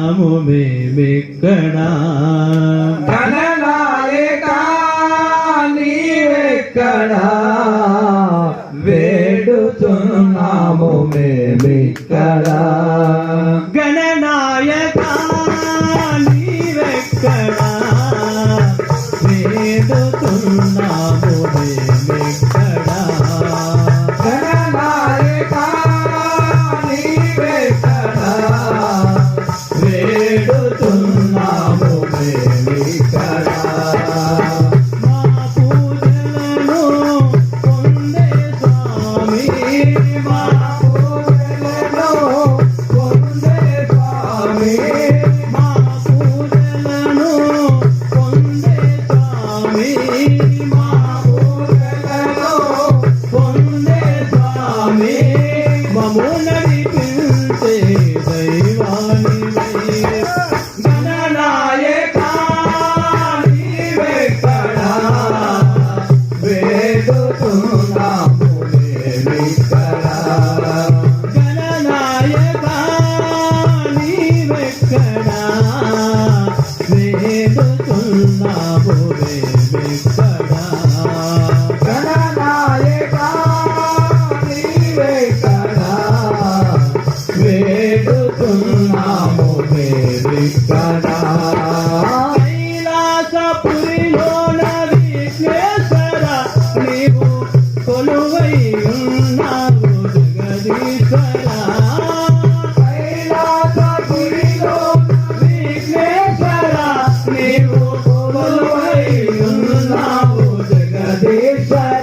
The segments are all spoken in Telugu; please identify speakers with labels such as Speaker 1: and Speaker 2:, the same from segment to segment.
Speaker 1: ఉన్నాము మేమెక్కడ?
Speaker 2: ప్రణనాయక నీవెక్కడా?
Speaker 1: కైలాసపురిలోన విశ్వేశ్వర నీవు కొలువై ఉన్నావు జగదీశ్వర
Speaker 2: కైలాసపురిలోన
Speaker 1: విశ్వేశ్వర నీవు కొలువై ఉన్నావు
Speaker 2: జగదీశ్వర.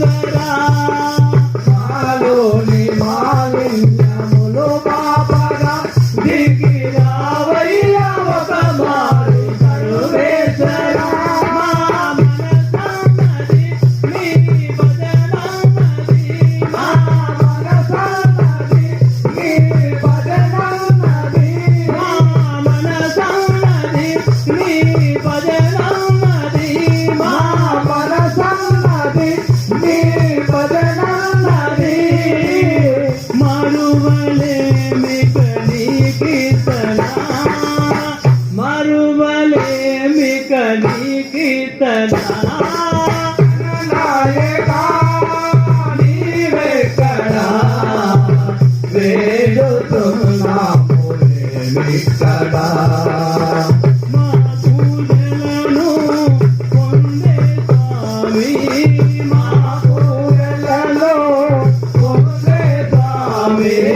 Speaker 1: ಸದಾ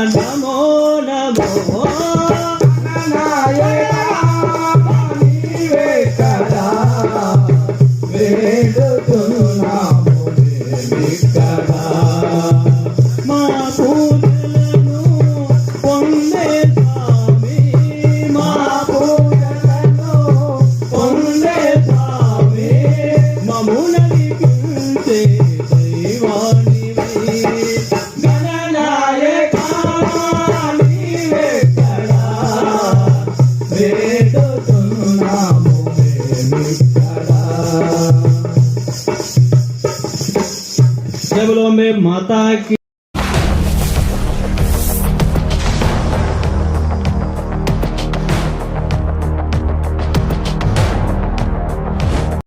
Speaker 1: நான் जब लोग माता की